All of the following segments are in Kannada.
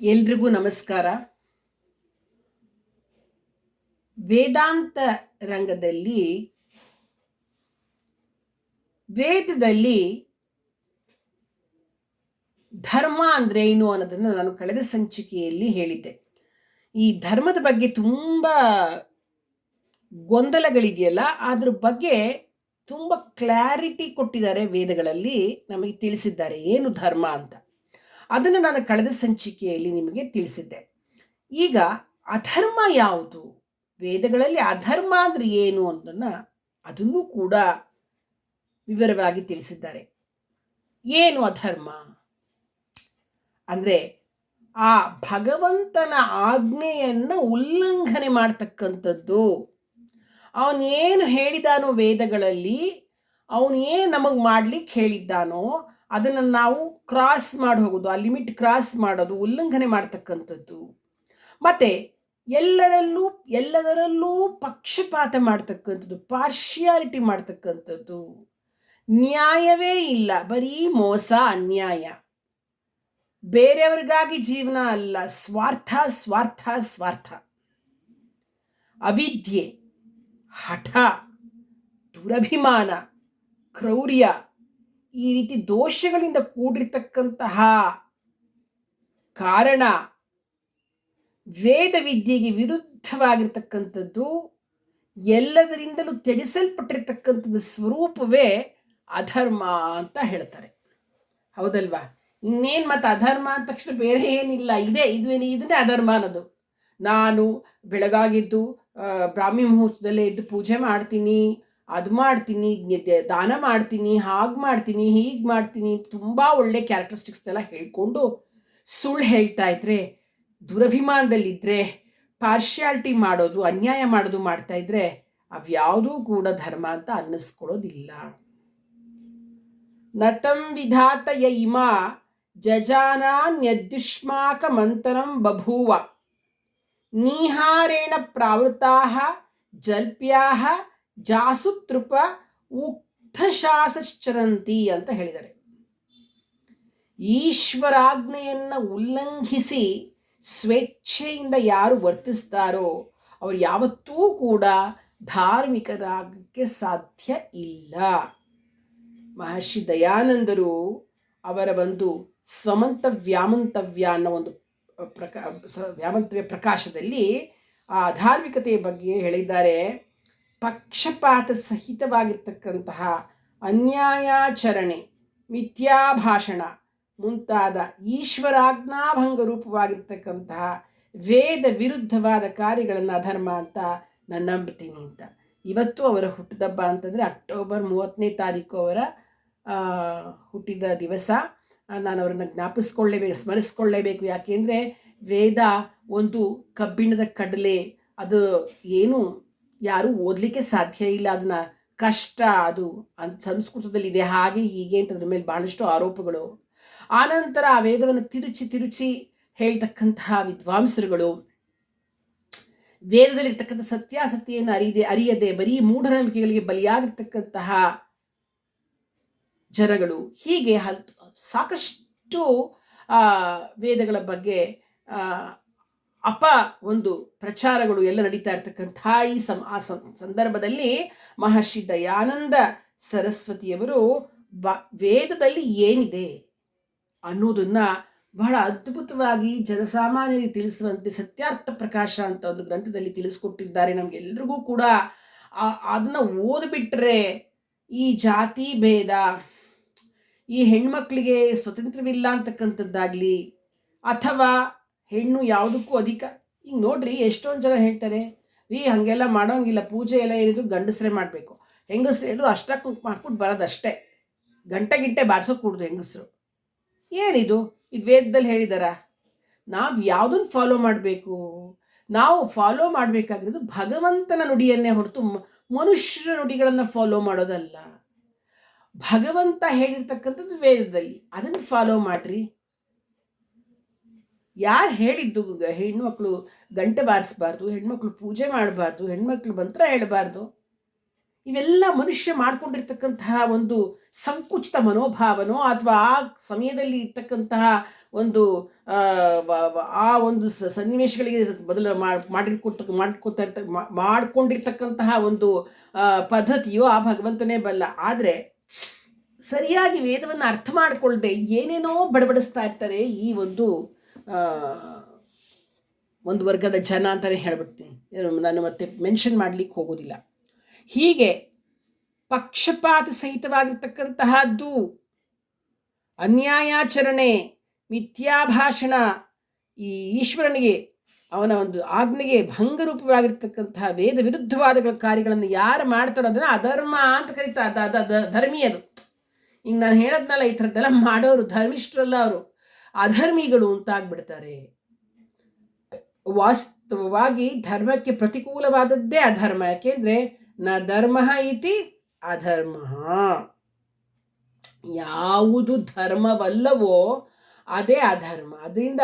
ಎಲ್ರಿಗೂ ನಮಸ್ಕಾರ. ವೇದಾಂತ ರಂಗದಲ್ಲಿ, ವೇದದಲ್ಲಿ ಧರ್ಮ ಅಂದ್ರೆ ಏನು ಅನ್ನೋದನ್ನು ನಾನು ಕಳೆದ ಸಂಚಿಕೆಯಲ್ಲಿ ಹೇಳಿದ್ದೆ. ಈ ಧರ್ಮದ ಬಗ್ಗೆ ತುಂಬ ಗೊಂದಲಗಳಿದೆಯಲ್ಲ, ಅದ್ರ ಬಗ್ಗೆ ತುಂಬ ಕ್ಲಾರಿಟಿ ಕೊಟ್ಟಿದ್ದಾರೆ ವೇದಗಳಲ್ಲಿ ನಮಗೆ ತಿಳಿಸಿದ್ದಾರೆ. ಏನು ಧರ್ಮ ಅಂತ? ಅದನ್ನು ನಾನು ಕಳೆದ ಸಂಚಿಕೆಯಲ್ಲಿ ನಿಮಗೆ ತಿಳಿಸಿದ್ದೆ. ಈಗ ಅಧರ್ಮ ಯಾವುದು? ವೇದಗಳಲ್ಲಿ ಅಧರ್ಮ ಅಂದ್ರೆ ಏನು ಅಂತನ್ನ ಅದನ್ನು ಕೂಡ ವಿವರವಾಗಿ ತಿಳಿಸಿದ್ದಾರೆ. ಏನು ಅಧರ್ಮ? ಅಂದ್ರೆ ಆ ಭಗವಂತನ ಆಜ್ಞೆಯನ್ನು ಉಲ್ಲಂಘನೆ ಮಾಡ್ತಕ್ಕಂಥದ್ದು. ಏನು ಹೇಳಿದಾನೋ ವೇದಗಳಲ್ಲಿ, ಅವನು ಏನು ನಮಗೆ ಮಾಡ್ಲಿಕ್ಕೆ ಹೇಳಿದ್ದಾನೋ ಅದನ್ನು ನಾವು ಕ್ರಾಸ್ ಮಾಡಿ ಹೋಗೋದು, ಆ ಲಿಮಿಟ್ ಕ್ರಾಸ್ ಮಾಡೋದು, ಉಲ್ಲಂಘನೆ ಮಾಡ್ತಕ್ಕಂಥದ್ದು. ಮತ್ತು ಎಲ್ಲರಲ್ಲೂ, ಎಲ್ಲದರಲ್ಲೂ ಪಕ್ಷಪಾತ ಮಾಡ್ತಕ್ಕಂಥದ್ದು ಪಾರ್ಶಿಯಾಲಿಟಿ ಮಾಡ್ತಕ್ಕಂಥದ್ದು. ನ್ಯಾಯವೇ ಇಲ್ಲ, ಬರೀ ಮೋಸ, ಅನ್ಯಾಯ. ಬೇರೆಯವ್ರಿಗಾಗಿ ಜೀವನ ಅಲ್ಲ, ಸ್ವಾರ್ಥ ಸ್ವಾರ್ಥ ಸ್ವಾರ್ಥ. ಅವಿದ್ಯೆ, ಹಠ, ದುರಭಿಮಾನ, ಕ್ರೌರ್ಯ. ಈ ರೀತಿ ದೋಷಗಳಿಂದ ಕೂಡಿರ್ತಕ್ಕಂತಹ ಕಾರಣ ವೇದ ವಿದ್ಯೆಗೆ ವಿರುದ್ಧವಾಗಿರ್ತಕ್ಕಂಥದ್ದು, ಎಲ್ಲದರಿಂದಲೂ ತ್ಯಜಿಸಲ್ಪಟ್ಟಿರ್ತಕ್ಕಂಥದ್ದು ಸ್ವರೂಪವೇ ಅಧರ್ಮ ಅಂತ ಹೇಳ್ತಾರೆ. ಹೌದಲ್ವಾ? ಇನ್ನೇನು ಮತ್ತು ಅಧರ್ಮ ಅಂದ ತಕ್ಷಣ ಬೇರೆ ಏನಿಲ್ಲ, ಇದೆ ಇದು ಇದನ್ನೇ ಅಧರ್ಮ ಅನ್ನೋದು. ನಾನು ಬೆಳಗಾಗಿದ್ದು ಬ್ರಾಹ್ಮಿ ಮುಹೂರ್ತದಲ್ಲೇ ಇದ್ದು ಪೂಜೆ ಮಾಡ್ತೀನಿ ಅದು ಮಾಡ್ತೀನಿ ದಾನ ಮಾಡ್ತೀನಿ, ಹಾಗೆ ಮಾಡ್ತೀನಿ, ಹೀಗೆ ಮಾಡ್ತೀನಿ, ತುಂಬ ಒಳ್ಳೆ ಕ್ಯಾರೆಕ್ಟರಿಸ್ಟಿಕ್ಸ್ನೆಲ್ಲ ಹೇಳ್ಕೊಂಡು ಸುಳ್ಳು ಹೇಳ್ತಾ ಇದ್ರೆ ದುರಭಿಮಾನದಲ್ಲಿದ್ದರೆ ಪಾರ್ಶಿಯಾಲಿಟಿ ಮಾಡೋದು, ಅನ್ಯಾಯ ಮಾಡೋದು ಮಾಡ್ತಾ ಇದ್ರೆ, ಅವ್ಯಾವುದೂ ಕೂಡ ಧರ್ಮ ಅಂತ ಅನ್ನಿಸ್ಕೊಳ್ಳೋದಿಲ್ಲ. ನತಂ ವಿಧಾತಯ ಇಮ ಜಜಾನಾನ್ಯದುಷ್ಮಾಕ ಮಂತರಂ ಬಭೂವ. ನೀಹಾರೇಣ ಪ್ರಾವೃತಾ ಜಲ್ಪ್ಯಾ ಜಾಸುತೃಪ ಉಕ್ತಶಾಸಶ್ಚರಂತಿ ಅಂತ ಹೇಳಿದ್ದಾರೆ. ಈಶ್ವರಾಜ್ಞೆಯನ್ನು ಉಲ್ಲಂಘಿಸಿ ಸ್ವೇಚ್ಛೆಯಿಂದ ಯಾರು ವರ್ತಿಸ್ತಾರೋ ಅವರು ಯಾವತ್ತೂ ಕೂಡ ಧಾರ್ಮಿಕರಾಗಕ್ಕೆ ಸಾಧ್ಯ ಇಲ್ಲ. ಮಹರ್ಷಿ ದಯಾನಂದರು ಅವರ ಒಂದು ಸ್ವಮಂತವ್ಯಾಮಂತವ್ಯ ಅನ್ನೋ ಒಂದು ಪ್ರಕಾ ವ್ಯಾಮಂತವ್ಯ ಪ್ರಕಾಶದಲ್ಲಿ ಆ ಧಾರ್ಮಿಕತೆಯ ಬಗ್ಗೆ ಹೇಳಿದ್ದಾರೆ. ಪಕ್ಷಪಾತ ಸಹಿತವಾಗಿರ್ತಕ್ಕಂತಹ ಅನ್ಯಾಯಾಚರಣೆ, ಮಿಥ್ಯಾಭಾಷಣ ಮುಂತಾದ ಈಶ್ವರಾಜ್ಞಾಭಂಗ ರೂಪವಾಗಿರ್ತಕ್ಕಂತಹ ವೇದ ವಿರುದ್ಧವಾದ ಕಾರ್ಯಗಳನ್ನು ಅಧರ್ಮ ಅಂತ ನಾನು ನಂಬ್ತೀನಿ ಅಂತ. ಇವತ್ತು ಅವರ ಹುಟ್ಟಿದಬ್ಬ ಅಂತಂದರೆ ಅಕ್ಟೋಬರ್ ಮೂವತ್ತನೇ ತಾರೀಕು ಅವರ ಹುಟ್ಟಿದ ದಿವಸ. ನಾನು ಅವರನ್ನು ಜ್ಞಾಪಿಸ್ಕೊಳ್ಳೇಬೇಕು, ಸ್ಮರಿಸ್ಕೊಳ್ಳೇಬೇಕು. ಯಾಕೆಂದರೆ ವೇದ ಒಂದು ಕಬ್ಬಿಣದ ಕಡಲೆ, ಅದು ಏನು ಯಾರೂ ಓದಲಿಕ್ಕೆ ಸಾಧ್ಯ ಇಲ್ಲ, ಅದನ್ನ ಕಷ್ಟ ಅದು ಅಂತ ಸಂಸ್ಕೃತದಲ್ಲಿದೆ, ಹಾಗೆ ಹೀಗೆ ಅಂತ ಅದ್ರ ಮೇಲೆ ಬಹಳಷ್ಟು ಆರೋಪಗಳು. ಆನಂತರ ಆ ವೇದವನ್ನು ತಿರುಚಿ ತಿರುಚಿ ಹೇಳ್ತಕ್ಕಂತಹ ವಿದ್ವಾಂಸರುಗಳು, ವೇದದಲ್ಲಿರ್ತಕ್ಕಂಥ ಸತ್ಯಾಸತ್ಯೆಯನ್ನು ಅರಿಯದೆ ಅರಿಯದೆ ಬರೀ ಮೂಢನಂಬಿಕೆಗಳಿಗೆ ಬಲಿಯಾಗಿರ್ತಕ್ಕಂತಹ ಜನಗಳು. ಹೀಗೆ ಹಲ್ ಸಾಕಷ್ಟು ವೇದಗಳ ಬಗ್ಗೆ ಅಪ ಒಂದು ಪ್ರಚಾರಗಳು ಎಲ್ಲ ನಡೀತಾ ಇರ್ತಕ್ಕಂಥ ಈ ಸಂ, ಆ ಸಂದರ್ಭದಲ್ಲಿ ಮಹರ್ಷಿ ದಯಾನಂದ ಸರಸ್ವತಿಯವರು ಬ, ವೇದದಲ್ಲಿ ಏನಿದೆ ಅನ್ನೋದನ್ನ ಬಹಳ ಅದ್ಭುತವಾಗಿ ಜನಸಾಮಾನ್ಯರಿಗೆ ತಿಳಿಸುವಂತೆ ಸತ್ಯಾರ್ಥ ಪ್ರಕಾಶ ಅಂತ ಒಂದು ಗ್ರಂಥದಲ್ಲಿ ತಿಳಿಸ್ಕೊಟ್ಟಿದ್ದಾರೆ ನಮಗೆಲ್ರಿಗೂ ಕೂಡ. ಅದನ್ನ ಓದ್ಬಿಟ್ರೆ ಈ ಜಾತಿ ಭೇದ, ಈ ಹೆಣ್ಮಕ್ಳಿಗೆ ಸ್ವತಂತ್ರವಿಲ್ಲ ಅಂತಕ್ಕಂಥದ್ದಾಗಲಿ ಅಥವಾ ಹೆಣ್ಣು ಯಾವುದಕ್ಕೂ ಅಧಿಕ. ಈಗ ನೋಡ್ರಿ ಎಷ್ಟೊಂದು ಜನ ಹೇಳ್ತಾರೆ, ರೀ ಹಾಗೆಲ್ಲ ಮಾಡೋಂಗಿಲ್ಲ, ಪೂಜೆ ಎಲ್ಲ ಏನಿದ್ರು ಗಂಡಸರೇ ಮಾಡಬೇಕು. ಹೆಂಗಸ್ರು ಹೇಳಿದ್ರು ಅಷ್ಟಕ್ಕೆ ಮಾಡ್ಬಿಟ್ಟು ಬರೋದಷ್ಟೇ. ಗಂಟೆ ಗಿಂಟೆ ಬಾರಿಸೋಕೆ ಕೂಡುದು ಹೆಂಗಸರು. ಏನಿದು? ಇದು ವೇದದಲ್ಲಿ ಹೇಳಿದಾರ, ನಾವು ಯಾವುದನ್ನು ಫಾಲೋ ಮಾಡಬೇಕು? ನಾವು ಫಾಲೋ ಮಾಡಬೇಕಾಗಿರೋದು ಭಗವಂತನ ನುಡಿಯನ್ನೇ ಹೊರತು ಮನುಷ್ಯರ ನುಡಿಗಳನ್ನು ಫಾಲೋ ಮಾಡೋದಲ್ಲ. ಭಗವಂತ ಹೇಳಿರ್ತಕ್ಕಂಥದ್ದು ವೇದದಲ್ಲಿ. ಅದನ್ನು ಫಾಲೋ ಮಾಡ್ರಿ. ಯಾರು ಹೇಳಿದ್ದು ಹೆಣ್ಮಕ್ಳು ಗಂಟೆ ಬಾರಿಸ್ಬಾರ್ದು ಹೆಣ್ಮಕ್ಳು ಪೂಜೆ ಮಾಡಬಾರ್ದು ಹೆಣ್ಮಕ್ಳು ಮಂತ್ರ ಹೇಳಬಾರ್ದು? ಇವೆಲ್ಲ ಮನುಷ್ಯ ಮಾಡಿಕೊಂಡಿರ್ತಕ್ಕಂತಹ ಒಂದು ಸಂಕುಚಿತ ಮನೋಭಾವನೋ ಅಥವಾ ಆ ಸಮಯದಲ್ಲಿ ಇರ್ತಕ್ಕಂತಹ ಒಂದು ಆ, ಒಂದು ಸನ್ನಿವೇಶಗಳಿಗೆ ಬದಲು ಮಾಡಿರ್ಕೊತ ಮಾಡ್ಕೊತಾ ಇರ್ತ ಮಾಡ್ಕೊಂಡಿರ್ತಕ್ಕಂತಹ ಒಂದು ಪದ್ಧತಿಯೋ ಆ ಭಗವಂತನೇ ಬಲ್ಲ. ಆದರೆ ಸರಿಯಾಗಿ ವೇದವನ್ನು ಅರ್ಥ ಮಾಡಿಕೊಳ್ಳದೆ ಏನೇನೋ ಬಡಬಡಿಸ್ತಾ ಇರ್ತಾರೆ ಈ ಒಂದು ಒಂದು ವರ್ಗದ ಜನ ಅಂತಲೇ ಹೇಳ್ಬಿಡ್ತೀನಿ. ನಾನು ಮತ್ತೆ ಮೆನ್ಷನ್ ಮಾಡಲಿಕ್ಕೆ ಹೋಗೋದಿಲ್ಲ. ಹೀಗೆ ಪಕ್ಷಪಾತ ಸಹಿತವಾಗಿರ್ತಕ್ಕಂತಹದ್ದು ಅನ್ಯಾಯಾಚರಣೆ, ಮಿಥ್ಯಾಭಾಷಣ ಈ ಈಶ್ವರನಿಗೆ, ಅವನ ಒಂದು ಆಜ್ಞೆಗೆ ಭಂಗರೂಪವಾಗಿರ್ತಕ್ಕಂತಹ ವೇದ ವಿರುದ್ಧವಾದ ಕಾರ್ಯಗಳನ್ನು ಯಾರು ಮಾಡ್ತಾರೋ ಅದನ್ನು ಅಧರ್ಮ ಅಂತ ಕರೀತಾರೆ ಅದ ಅದ ಧರ್ಮೀಯರು. ಈಗ ನಾನು ಹೇಳೋದ್ನಲ್ಲ ಈ ಥರದ್ದೆಲ್ಲ ಮಾಡೋರು, ಧರ್ಮಿಷ್ಠರಲ್ಲ ಅವರು. ಅಧರ್ಮಿಗಳು ಅಂತ ಆಗ್ಬಿಡ್ತಾರೆ ವಾಸ್ತವವಾಗಿ ಧರ್ಮಕ್ಕೆ ಪ್ರತಿಕೂಲವಾದದ್ದೇ ಅಧರ್ಮ. ಯಾಕೆಂದ್ರೆ ನ ಧರ್ಮ ಇತಿ ಅಧರ್ಮ. ಯಾವುದು ಧರ್ಮವಲ್ಲವೋ ಅದೇ ಅಧರ್ಮ. ಅದರಿಂದ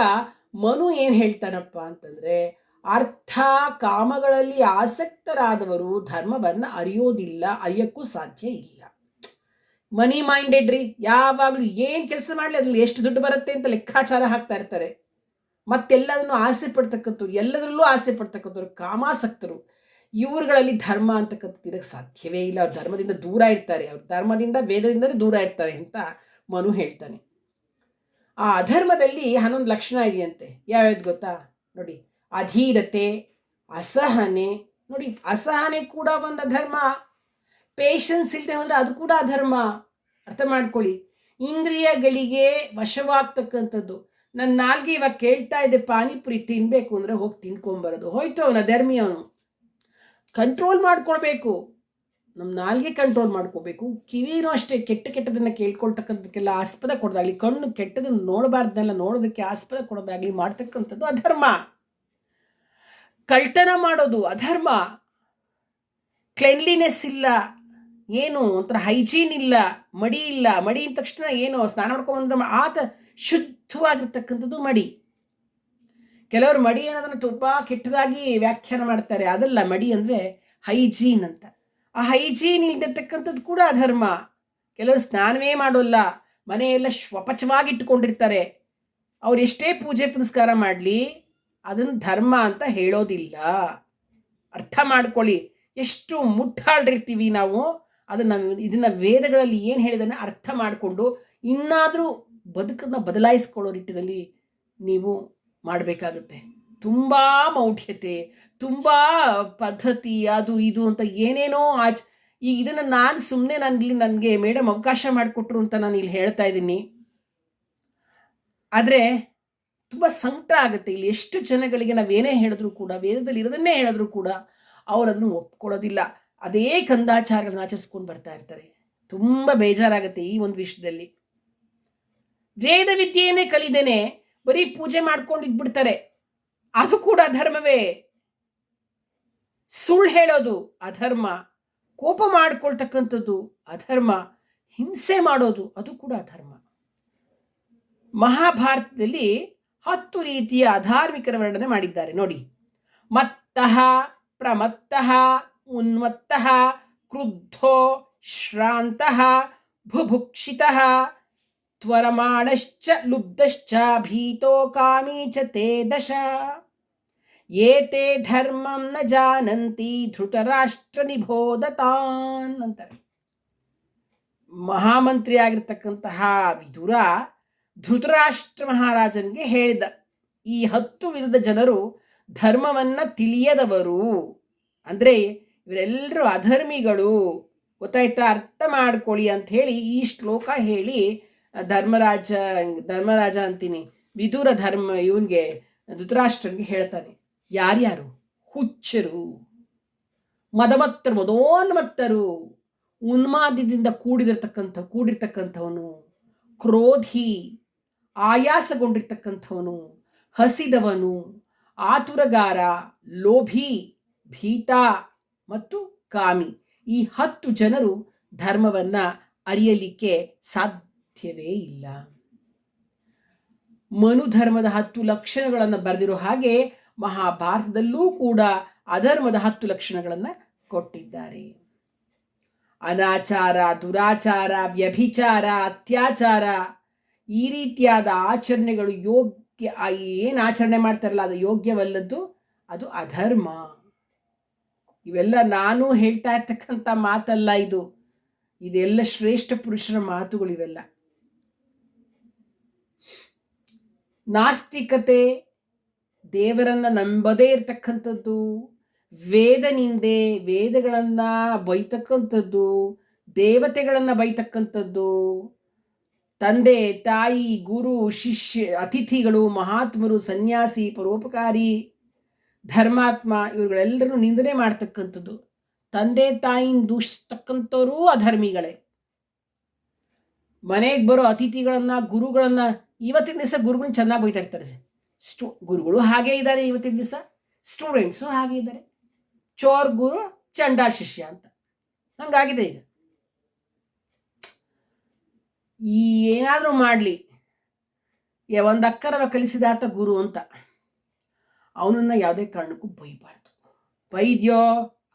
ಮನು ಏನು ಹೇಳ್ತಾನಪ್ಪ ಅಂತಂದ್ರೆ ಅರ್ಥ ಕಾಮಗಳಲ್ಲಿ ಆಸಕ್ತರಾದವರು ಧರ್ಮವನ್ನು ಅರಿಯೋದಿಲ್ಲ, ಅರಿಯಕ್ಕೂ ಸಾಧ್ಯ ಇಲ್ಲ. ಮನಿ ಮೈಂಡೆಡ್ ರೀ. ಯಾವಾಗಲೂ ಏನು ಕೆಲಸ ಮಾಡಲಿ ಅದ್ರಲ್ಲಿ ಎಷ್ಟು ದುಡ್ಡು ಬರುತ್ತೆ ಅಂತ ಲೆಕ್ಕಾಚಾರ ಹಾಕ್ತಾ ಇರ್ತಾರೆ. ಮತ್ತೆಲ್ಲದನ್ನು ಆಸೆ ಪಡ್ತಕ್ಕಂಥವ್ರು, ಎಲ್ಲದರಲ್ಲೂ ಆಸೆ ಪಡ್ತಕ್ಕಂಥವ್ರು ಕಾಮಾಸಕ್ತರು. ಇವರುಗಳಲ್ಲಿ ಧರ್ಮ ಅಂತಕ್ಕಂಥದ್ದು ಇರಕ್ಕೆ ಸಾಧ್ಯವೇ ಇಲ್ಲ. ಅವ್ರು ಧರ್ಮದಿಂದ ದೂರ ಇರ್ತಾರೆ. ಅವ್ರು ಧರ್ಮದಿಂದ, ವೇದದಿಂದಲೇ ದೂರ ಇರ್ತಾರೆ ಅಂತ ಮನು ಹೇಳ್ತಾನೆ. ಆ ಅಧರ್ಮದಲ್ಲಿ ಹನ್ನೊಂದು ಲಕ್ಷಣ ಇದೆಯಂತೆ. ಯಾವ್ಯಾವ್ದು ಗೊತ್ತಾ? ನೋಡಿ, ಅಧೀರತೆ, ಅಸಹನೆ. ನೋಡಿ, ಅಸಹನೆ ಕೂಡ ಒಂದು ಅಧರ್ಮ. ಪೇಷನ್ಸ್ ಇಲ್ಲದೆ ಹೋದರೆ ಅದು ಕೂಡ ಅಧರ್ಮ. ಅರ್ಥ ಮಾಡ್ಕೊಳ್ಳಿ. ಇಂದ್ರಿಯಗಳಿಗೆ ವಶವಾಗ್ತಕ್ಕಂಥದ್ದು. ನನ್ನ ನಾಲ್ಗೆ ಇವಾಗ ಕೇಳ್ತಾ ಇದೆ, ಪಾನಿಪುರಿ ತಿನ್ಬೇಕು ಅಂದರೆ ಹೋಗಿ ತಿನ್ಕೊಂಬರೋದು. ಹೋಯ್ತು ಅವನ, ಧರ್ಮಿ ಅವನು. ಕಂಟ್ರೋಲ್ ಮಾಡ್ಕೊಳ್ಬೇಕು. ನಮ್ಮ ನಾಲ್ಗೆ ಕಂಟ್ರೋಲ್ ಮಾಡ್ಕೋಬೇಕು ಕಿವಿನೂ ಅಷ್ಟೇ ಕೆಟ್ಟ ಕೆಟ್ಟದನ್ನು ಕೇಳ್ಕೊಳ್ತಕ್ಕಂಥಕ್ಕೆಲ್ಲ ಆಸ್ಪದ ಕೊಡೋದಾಗಲಿ, ಕಣ್ಣು ಕೆಟ್ಟದನ್ನು ನೋಡಬಾರ್ದನ್ನೆಲ್ಲ ನೋಡೋದಕ್ಕೆ ಆಸ್ಪದ ಕೊಡೋದಾಗಲಿ ಮಾಡ್ತಕ್ಕಂಥದ್ದು ಅಧರ್ಮ. ಕಳ್ತನ ಮಾಡೋದು ಅಧರ್ಮ. ಕ್ಲೆನ್ಲಿನೆಸ್ ಇಲ್ಲ. ಏನು ಒಂಥರ ಹೈಜೀನ್ ಇಲ್ಲ, ಮಡಿ ಇಲ್ಲ, ಮಡಿ ಅಂದ ತಕ್ಷಣ ಏನು ಸ್ನಾನ ಮಾಡ್ಕೊಂಡ್ರೆ ಆತ ಶುದ್ಧವಾಗಿರ್ತಕ್ಕಂಥದ್ದು ಮಡಿ. ಕೆಲವರು ಮಡಿ ಅನ್ನೋದನ್ನು ತುಂಬ ಕೆಟ್ಟದಾಗಿ ವ್ಯಾಖ್ಯಾನ ಮಾಡ್ತಾರೆ. ಅದಲ್ಲ, ಮಡಿ ಅಂದರೆ ಹೈಜೀನ್ ಅಂತ. ಆ ಹೈಜೀನ್ ಇಲ್ದಿರ್ತಕ್ಕಂಥದ್ದು ಕೂಡ ಅಧರ್ಮ. ಕೆಲವರು ಸ್ನಾನವೇ ಮಾಡೋಲ್ಲ, ಮನೆಯೆಲ್ಲ ಸ್ವಪಚವಾಗಿ ಇಟ್ಕೊಂಡಿರ್ತಾರೆ ಅವ್ರು ಎಷ್ಟೇ ಪೂಜೆ ಪುನಸ್ಕಾರ ಮಾಡಲಿ ಅದನ್ನು ಧರ್ಮ ಅಂತ ಹೇಳೋದಿಲ್ಲ. ಅರ್ಥ ಮಾಡ್ಕೊಳ್ಳಿ. ಎಷ್ಟು ಮುಟ್ಟಾಳ್ರಿರ್ತೀವಿ ನಾವು. ಅದನ್ನು ಇದನ್ನು ವೇದಗಳಲ್ಲಿ ಏನು ಹೇಳಿದನ್ನು ಅರ್ಥ ಮಾಡಿಕೊಂಡು ಇನ್ನಾದರೂ ಬದುಕನ್ನು ಬದಲಾಯಿಸ್ಕೊಳ್ಳೋ ನಿಟ್ಟಿನಲ್ಲಿ ನೀವು ಮಾಡಬೇಕಾಗುತ್ತೆ. ತುಂಬ ಮೌಢ್ಯತೆ, ತುಂಬ ಪದ್ಧತಿ, ಅದು ಇದು ಅಂತ ಏನೇನೋ ಆಚ್ ಈಗ ಇದನ್ನು ನಾನು ಸುಮ್ಮನೆ ನಾನು ಇಲ್ಲಿ ನನಗೆ ಮೇಡಮ್ ಅವಕಾಶ ಮಾಡಿಕೊಟ್ರು ಅಂತ ನಾನು ಇಲ್ಲಿ ಹೇಳ್ತಾ ಇದ್ದೀನಿ. ಆದರೆ ತುಂಬ ಸಂಕಟ ಆಗುತ್ತೆ. ಇಲ್ಲಿ ಎಷ್ಟು ಜನಗಳಿಗೆ ನಾವೇನೇ ಹೇಳಿದ್ರು ಕೂಡ, ವೇದದಲ್ಲಿ ಇರೋದನ್ನೇ ಹೇಳಿದ್ರು ಕೂಡ, ಅವರದನ್ನು ಒಪ್ಕೊಳ್ಳೋದಿಲ್ಲ. ಅದೇ ಕಂದಾಚಾರಗಳನ್ನ ಆಚರಿಸ್ಕೊಂಡು ಬರ್ತಾ ಇರ್ತಾರೆ. ತುಂಬ ಬೇಜಾರಾಗುತ್ತೆ ಈ ಒಂದು ವಿಷಯದಲ್ಲಿ. ವೇದ ವಿದ್ಯೆಯನ್ನೇ ಕಲಿದೇನೆ ಬರೀ ಪೂಜೆ ಮಾಡ್ಕೊಂಡು ಇದ್ಬಿಡ್ತಾರೆ ಅದು ಕೂಡ ಧರ್ಮವೇ ಸುಳ್ಳು ಹೇಳೋದು ಅಧರ್ಮ. ಕೋಪ ಮಾಡ್ಕೊಳ್ತಕ್ಕಂಥದ್ದು ಅಧರ್ಮ. ಹಿಂಸೆ ಮಾಡೋದು ಅದು ಕೂಡ ಅಧರ್ಮ. ಮಹಾಭಾರತದಲ್ಲಿ ಹತ್ತು ರೀತಿಯ ಅಧಾರ್ಮಿಕರ ವರ್ಣನೆ ಮಾಡಿದ್ದಾರೆ ನೋಡಿ. ಮತ್ತಃ ಪ್ರಮತ್ತಃ ಉನ್ಮತ್ತಃ ಕ್ರುದ್ಧೋ ಶ್ರಾಂತಃ ಭುಭುಕ್ಷಿತಃ ತ್ವರಮಾಣಶ್ಚ ಲುಬ್ಧಶ್ಚ ಭೀತೋ ಕಾಮೀ ಚ ತೇ ದಶ ಏತೆ ಧರ್ಮಂ ನ ಜಾನಂತಿ ಧೃತರಾಷ್ಟ್ರ ನಿಬೋಧತಾನ್ ಅಂತಾರೆ ಮಹಾಮಂತ್ರಿ ಆಗಿರ್ತಕ್ಕಂತಹ ವಿದುರ, ಧೃತರಾಷ್ಟ್ರ ಮಹಾರಾಜನಿಗೆ ಹೇಳಿದ, ಈ ಹತ್ತು ವಿಧದ ಜನರು ಧರ್ಮವನ್ನ ತಿಳಿಯದವರು. ಅಂದರೆ ಇವರೆಲ್ಲರೂ ಅಧರ್ಮಿಗಳು. ಗೊತ್ತಾಯ್ತಾ? ಅರ್ಥ ಮಾಡ್ಕೊಳ್ಳಿ ಅಂತ ಹೇಳಿ ಈ ಶ್ಲೋಕ ಹೇಳಿ ಧರ್ಮರಾಜ ಧರ್ಮರಾಜ ಅಂತೀನಿ. ವಿದುರ ಧರ್ಮ ಇವನ್ಗೆ, ಧೃತರಾಷ್ಟ್ರನ್ಗೆ ಹೇಳ್ತಾನೆ. ಯಾರ್ಯಾರು? ಹುಚ್ಚರು, ಮದಮತ್ತರು, ಮದೋನ್ಮತ್ತರು, ಉನ್ಮಾದದಿಂದ ಕೂಡಿರತಕ್ಕಂಥ, ಕೂಡಿರ್ತಕ್ಕಂಥವನು, ಕ್ರೋಧಿ, ಆಯಾಸಗೊಂಡಿರ್ತಕ್ಕಂಥವನು, ಹಸಿದವನು, ಆತುರಗಾರ, ಲೋಭಿ, ಭೀತ ಮತ್ತು ಕಾಮಿ. ಈ ಹತ್ತು ಜನರು ಧರ್ಮವನ್ನ ಅರಿಯಲಿಕ್ಕೆ ಸಾಧ್ಯವೇ ಇಲ್ಲ. ಮನುಧರ್ಮದ ಹತ್ತು ಲಕ್ಷಣಗಳನ್ನು ಬರೆದಿರೋ ಹಾಗೆ ಮಹಾಭಾರತದಲ್ಲೂ ಕೂಡ ಅಧರ್ಮದ ಹತ್ತು ಲಕ್ಷಣಗಳನ್ನು ಕೊಟ್ಟಿದ್ದಾರೆ. ಅನಾಚಾರ, ದುರಾಚಾರ, ವ್ಯಭಿಚಾರ, ಅತ್ಯಾಚಾರ ಈ ರೀತಿಯಾದ ಆಚರಣೆಗಳು ಯೋಗ್ಯ ಏನು ಆಚರಣೆ ಮಾಡ್ತಾರಲ್ಲ ಅದು ಯೋಗ್ಯವಲ್ಲದ್ದು? ಅದು ಅಧರ್ಮ. ಇವೆಲ್ಲ ನಾನು ಹೇಳ್ತಾ ಇರ್ತಕ್ಕಂಥ ಮಾತಲ್ಲ ಇದು. ಇದೆಲ್ಲ ಶ್ರೇಷ್ಠ ಪುರುಷರ ಮಾತುಗಳು ಇವೆಲ್ಲ. ನಾಸ್ತಿಕತೆ ದೇವರನ್ನ ನಂಬದೇ ಇರತಕ್ಕಂಥದ್ದು ವೇದ ನಿಂದೆ ವೇದಗಳನ್ನ ಬೈತಕ್ಕಂಥದ್ದು, ದೇವತೆಗಳನ್ನ ಬೈತಕ್ಕಂಥದ್ದು, ತಂದೆ, ತಾಯಿ, ಗುರು, ಶಿಷ್ಯ, ಅತಿಥಿಗಳು, ಮಹಾತ್ಮರು, ಸನ್ಯಾಸಿ, ಪರೋಪಕಾರಿ ಧರ್ಮಾತ್ಮ ಇವ್ರುಗಳೆಲ್ಲರನ್ನು ನಿಂದನೆ ಮಾಡ್ತಕ್ಕಂಥದ್ದು. ತಂದೆ, ತಾಯಿನ ದೂಷಿಸ್ತಕ್ಕಂಥವರೂ ಅಧರ್ಮಿಗಳೇ. ಮನೆಗೆ ಬರೋ ಅತಿಥಿಗಳನ್ನ, ಗುರುಗಳನ್ನು ಇವತ್ತಿನ ದಿವಸ ಗುರುಗಳನ್ನ ಚೆನ್ನಾಗಿ ಬೈತಾ ಇರ್ತಾರೆ ಸ್ಟೂ, ಗುರುಗಳು ಹಾಗೆ ಇದ್ದಾರೆ ಇವತ್ತಿನ ದಿವಸ. ಸ್ಟೂಡೆಂಟ್ಸು ಹಾಗೆ ಇದ್ದಾರೆ. ಚೋರ್ ಗುರು ಚಂಡಾಲ್ ಶಿಷ್ಯ ಅಂತ. ಹಂಗಾಗಿದೆ ಈಗ. ಈ ಏನಾದರೂ ಮಾಡಲಿ. ಒಂದು ಅಕ್ಕರವ ಕಲಿಸಿದಾತ ಗುರು ಅಂತ. ಅವನನ್ನು ಯಾವುದೇ ಕಾರಣಕ್ಕೂ ಬೈಬಾರ್ದು. ಬೈದ್ಯೋ,